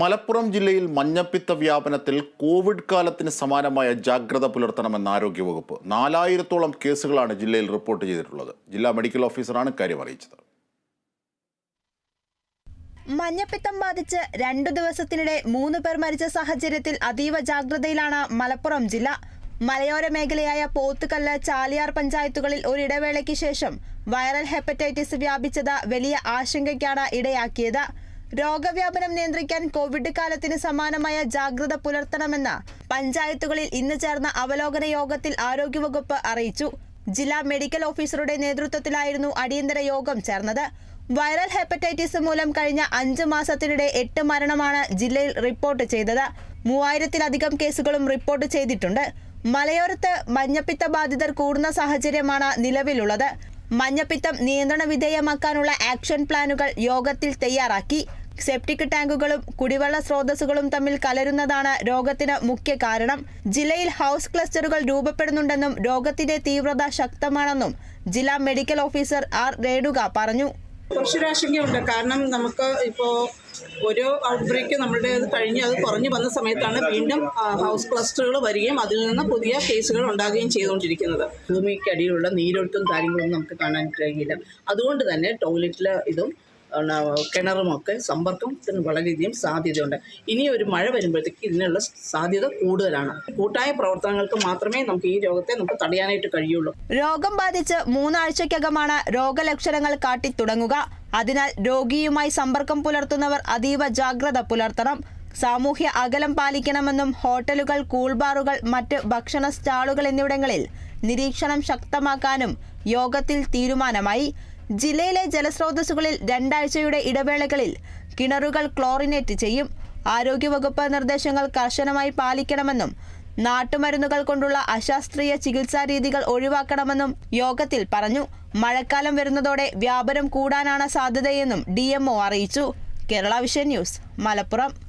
മലപ്പുറം ജില്ലയിൽ മഞ്ഞപ്പിത്ത വ്യാപനത്തിൽ കോവിഡ് കാലത്തിന് സമാനമായ ജാഗ്രത പുലർത്തണമെന്ന് ആരോഗ്യവകുപ്പ്. നാലായിരത്തോളം കേസുകളാണ് ജില്ലയിൽ റിപ്പോർട്ട് ചെയ്തിട്ടുള്ളത്. ജില്ലാ മെഡിക്കൽ ഓഫീസറാണ് ഇക്കാര്യം അറിയിച്ചത്. മഞ്ഞപ്പിത്തം ബാധിച്ച് രണ്ടു ദിവസത്തിനിടെ മൂന്ന് പേർ മരിച്ച സാഹചര്യത്തിൽ അതീവ ജാഗ്രതയിലാണ് മലപ്പുറം ജില്ല. മലയോര മേഖലയായ പോത്തുകല്ല് ചാലിയാർ പഞ്ചായത്തുകളിൽ ഒരിടവേളയ്ക്ക് ശേഷം വൈറൽ ഹെപ്പറ്റൈറ്റിസ് വ്യാപിച്ചത് വലിയ ആശങ്കയ്ക്കാണ് ഇടയാക്കിയത്. രോഗവ്യാപനം നിയന്ത്രിക്കാൻ കോവിഡ് കാലത്തിന് സമാനമായ ജാഗ്രത പുലർത്തണമെന്ന് പഞ്ചായത്തുകളിൽ ഇന്ന് ചേർന്ന അവലോകന യോഗത്തിൽ ആരോഗ്യവകുപ്പ് അറിയിച്ചു. ജില്ലാ മെഡിക്കൽ ഓഫീസറുടെ നേതൃത്വത്തിലായിരുന്നു അടിയന്തര യോഗം ചേർന്നത്. വൈറൽ ഹെപ്പറ്റൈറ്റിസ് മൂലം കഴിഞ്ഞ അഞ്ച് മാസത്തിനിടെ എട്ട് മരണമാണ് ജില്ലയിൽ റിപ്പോർട്ട് ചെയ്തത്. മൂവായിരത്തിലധികം കേസുകളും റിപ്പോർട്ട് ചെയ്തിട്ടുണ്ട്. മലയോരത്ത് മഞ്ഞപ്പിത്ത ബാധിതർ കൂടുന്ന സാഹചര്യമാണ് നിലവിലുള്ളത്. മഞ്ഞപ്പിത്തം നിയന്ത്രണ വിധേയമാക്കാനുള്ള ആക്ഷൻ പ്ലാനുകൾ യോഗത്തിൽ തയ്യാറാക്കി. സെപ്റ്റിക് ടാങ്കുകളും കുടിവെള്ള സ്രോതസ്സുകളും തമ്മിൽ കലരുന്നതാണ് രോഗത്തിന് മുഖ്യ കാരണം. ജില്ലയിൽ ഹൗസ് ക്ലസ്റ്ററുകൾ രൂപപ്പെടുന്നുണ്ടെന്നും രോഗത്തിന്റെ തീവ്രത ശക്തമാണെന്നും ജില്ലാ മെഡിക്കൽ ഓഫീസർ ആർ രേണുക പറഞ്ഞു. കുറച്ചൊരാശങ്കയുണ്ട്. കാരണം നമുക്ക് ഇപ്പോൾ ഓരോ ഔട്ട്ബ്രേക്ക് നമ്മളുടെ അത് കഴിഞ്ഞ് അത് കുറഞ്ഞു വന്ന സമയത്താണ് വീണ്ടും ഹൗസ് ക്ലസ്റ്ററുകൾ വരികയും അതിൽ നിന്ന് പുതിയ കേസുകൾ ഉണ്ടാകുകയും ചെയ്തുകൊണ്ടിരിക്കുന്നത്. ഭൂമിക്കടിയിലുള്ള നീരൊഴുക്കും കാര്യങ്ങളൊന്നും നമുക്ക് കാണാൻ കഴിയില്ല. അതുകൊണ്ട് തന്നെ ടോയ്ലറ്റിലെ ഇതും കിണറുമൊക്കെ സമ്പർക്കത്തിന് വളരെയധികം സാധ്യതയുണ്ട്. ഇനി ഒരു മഴ വരുമ്പോഴത്തേക്ക് ഇതിനുള്ള സാധ്യത കൂടുതലാണ്. കൂട്ടായ പ്രവർത്തനങ്ങൾക്ക് മാത്രമേ നമുക്ക് ഈ രോഗത്തെ നമുക്ക് തടയാനായിട്ട് കഴിയുള്ളൂ. രോഗം ബാധിച്ച് മൂന്നാഴ്ചയ്ക്കകമാണ് രോഗലക്ഷണങ്ങൾ കാട്ടി തുടങ്ങുക. അതിനാൽ രോഗിയുമായി സമ്പർക്കം പുലർത്തുന്നവർ അതീവ ജാഗ്രത പുലർത്തണം. സാമൂഹ്യ അകലം പാലിക്കണമെന്നും ഹോട്ടലുകൾ കൂൾബാറുകൾ മറ്റ് ഭക്ഷണ സ്റ്റാളുകൾ എന്നിവിടങ്ങളിൽ നിരീക്ഷണം ശക്തമാക്കാനും യോഗത്തിൽ തീരുമാനമായി. ജില്ലയിലെ ജലസ്രോതസ്സുകളിൽ രണ്ടാഴ്ചയുടെ ഇടവേളകളിൽ കിണറുകൾ ക്ലോറിനേറ്റ് ചെയ്യും. ആരോഗ്യവകുപ്പ് നിർദ്ദേശങ്ങൾ കർശനമായി പാലിക്കണമെന്നും നാട്ടുമരുന്നുകൾ കൊണ്ടുള്ള അശാസ്ത്രീയ ചികിത്സാ രീതികൾ ഒഴിവാക്കണമെന്നും യോഗത്തിൽ പറഞ്ഞു. മഴക്കാലം വരുന്നതോടെ വ്യാപനം കൂടാനാണ് സാധ്യതയെന്നും ഡി അറിയിച്ചു. Kerala Vision News Malappuram.